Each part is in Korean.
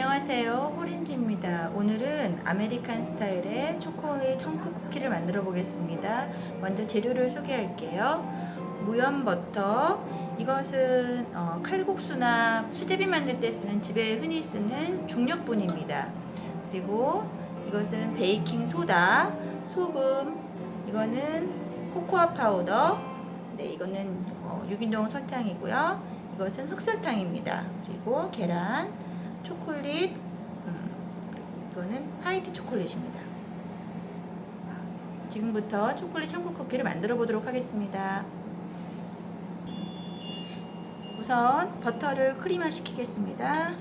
안녕하세요. 호렌지입니다. 오늘은 아메리칸 스타일의 초콜릿 청크 쿠키를 만들어 보겠습니다. 먼저 재료를 소개할게요. 무염 버터. 이것은 어, 칼국수나 수제비 만들 때 쓰는 집에 흔히 쓰는 중력분입니다. 그리고 이것은 베이킹 소다 소금 이거는 코코아 파우더 네 이거는 어, 유기농 설탕이고요. 이것은 흑설탕입니다. 그리고 계란 초콜릿, 음, 이거는 화이트 초콜릿입니다. 지금부터 초콜릿 천국 쿠키를 만들어 보도록 하겠습니다. 우선 버터를 크림화 시키겠습니다.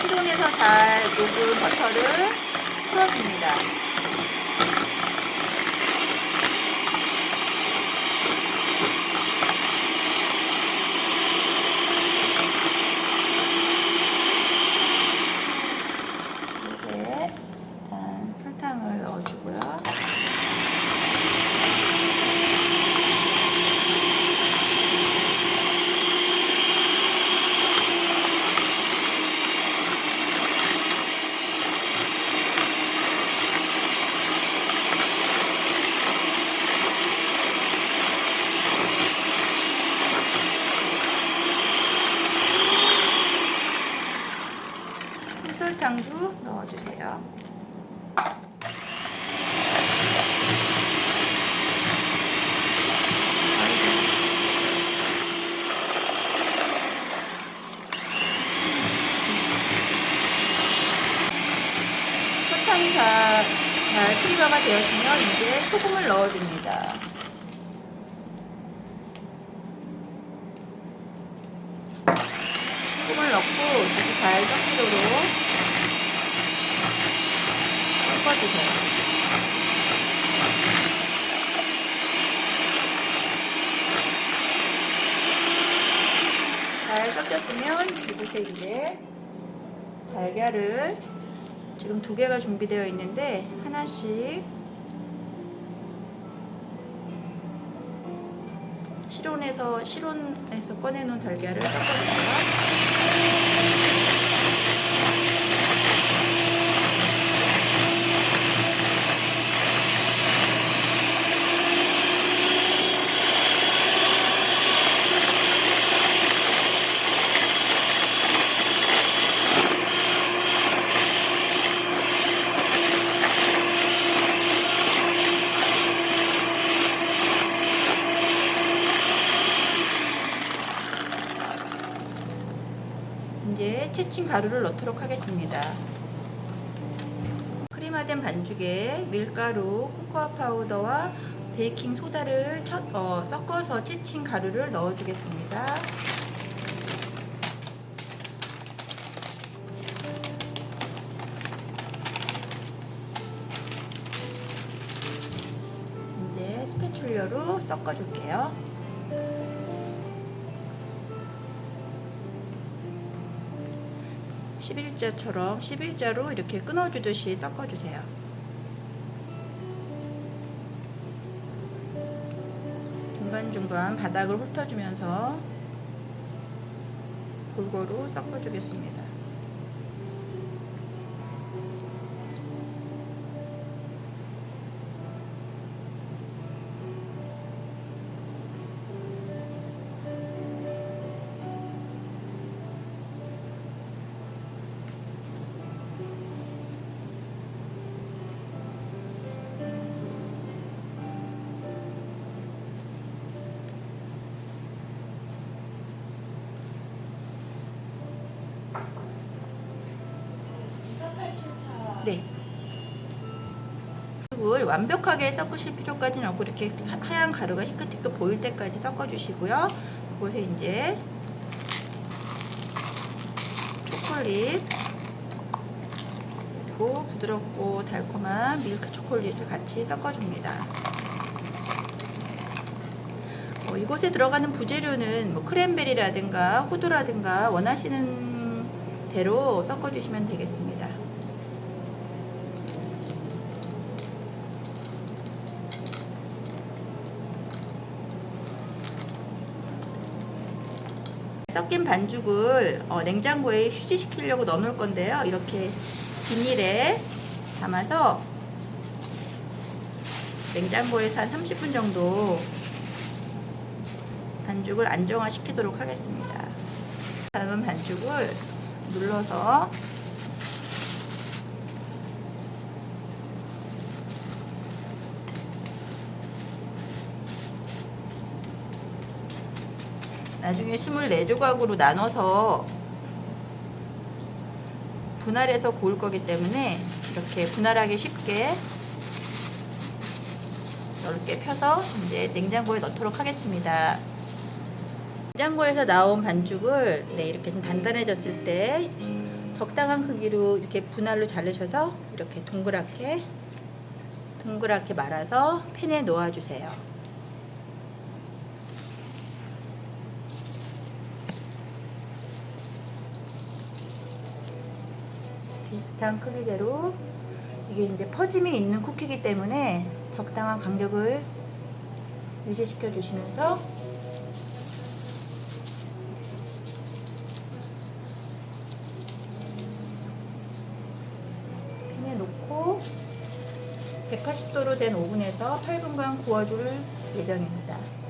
실온에서 잘 녹은 버터를 풀어줍니다. 이제 일단 설탕을 넣어주고요. 흑설탕도 넣어주세요. 설탕이 다, 잘 트리거가 되었으면 이제 소금을 넣어줍니다. 소금을 넣고 다시 잘 섞이도록 섞어주세요. 잘 섞였으면 이곳에 이제 달걀을 지금 두 개가 준비되어 있는데 하나씩 실온에서 실온에서 꺼내놓은 달걀을 섞어주세요. 채친 가루를 넣도록 하겠습니다. 크림화된 반죽에 밀가루, 코코아 파우더와 베이킹 소다를 첫, 어, 섞어서 채친 가루를 넣어주겠습니다. 이제 스패출러로 섞어줄게요. 십일자처럼 십일자로 이렇게 끊어주듯이 섞어주세요. 중간중간 바닥을 훑어주면서 골고루 섞어주겠습니다. 네. 반죽을 완벽하게 섞으실 필요까지는 없고 이렇게 하- 하얀 가루가 희끗희끗 보일 때까지 섞어주시고요. 그곳에 이제 초콜릿 그리고 부드럽고 달콤한 밀크 초콜릿을 같이 섞어줍니다. 어, 이곳에 들어가는 부재료는 뭐 크랜베리라든가 호두라든가 원하시는 대로 섞어주시면 되겠습니다. 섞인 반죽을 어, 냉장고에 휴지시키려고 넣어놓을 건데요. 이렇게 비닐에 담아서 냉장고에서 한 30분 정도 반죽을 안정화시키도록 하겠습니다. 다음은 반죽을 눌러서 나중에 24조각으로 나눠서 분할해서 구울 거기 때문에 이렇게 분할하기 쉽게 넓게 펴서 이제 냉장고에 넣도록 하겠습니다. 냉장고에서 나온 반죽을 네, 이렇게 좀 단단해졌을 때 적당한 크기로 이렇게 분할로 자르셔서 이렇게 동그랗게 동그랗게 말아서 팬에 놓아 주세요. 비슷한 크기대로 이게 이제 퍼짐이 있는 쿠키이기 때문에 적당한 간격을 유지시켜 주시면서 팬에 놓고 180도로 된 오븐에서 8분간 구워줄 예정입니다.